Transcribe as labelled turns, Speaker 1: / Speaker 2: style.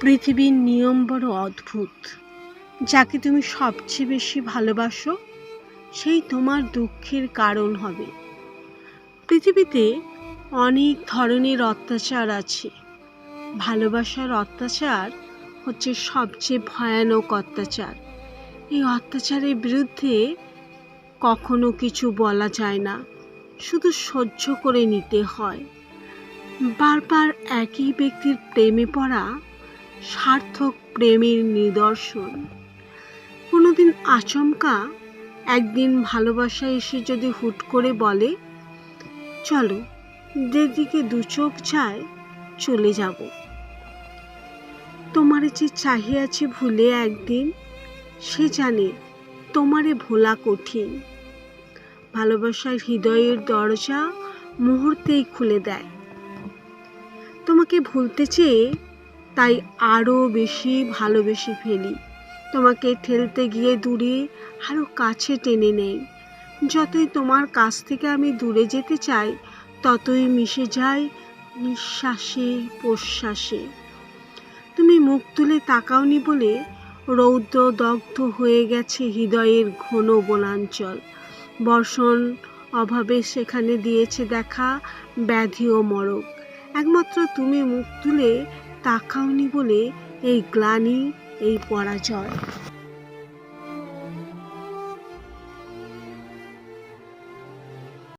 Speaker 1: পৃথিবীর নিয়ম বড় অদ্ভুত। যাকে তুমি সবচেয়ে বেশি ভালোবাসো, সেই তোমার দুঃখের কারণ হবে। পৃথিবীতে অনেক ধরনের অত্যাচার আছে। ভালোবাসার অত্যাচার হচ্ছে সবচেয়ে ভয়ানক অত্যাচার। এই অত্যাচারের বিরুদ্ধে কখনো কিছু বলা যায় না। শুধু সহ্য করে নিতে হয়। বারবার একই ব্যক্তির প্রেমে পড়া সার্থক প্রেমের নিদর্শন। কোনোদিন আচমকা একদিন ভালোবাসা এসে যদি হুট করে বলে, চলো, যেদিকে দু চোখ যায়, চলে যাব। তোমারে যে চাহিয়ে আছে ভুলে একদিন, সে জানে তোমারে ভোলা কঠিন। ভালোবাসার হৃদয়ের দরজা মুহূর্তেই খুলে দেয়। তোমাকে ভুলতে চেয়ে তাই আরও বেশি ভালোবেসে ফেলি। তোমাকে ঠেলতে গিয়ে দূরে আরও কাছে টেনে নেই। যতই তোমার কাছ থেকে আমি দূরে যেতে চাই, ততই মিশে যায় নিঃশ্বাসে প্রশ্বাসে। তুমি মুখ তুলে তাকাওনি বলে রৌদ্র দগ্ধ হয়ে গেছে হৃদয়ের ঘন বনাঞ্চল। বর্ষণ অভাবে সেখানে দিয়েছে দেখা ব্যাধি ও মরক। একমাত্র তুমি মুখ তুলে তাকাওনি বলে এই গ্লানি এই পরাজয়।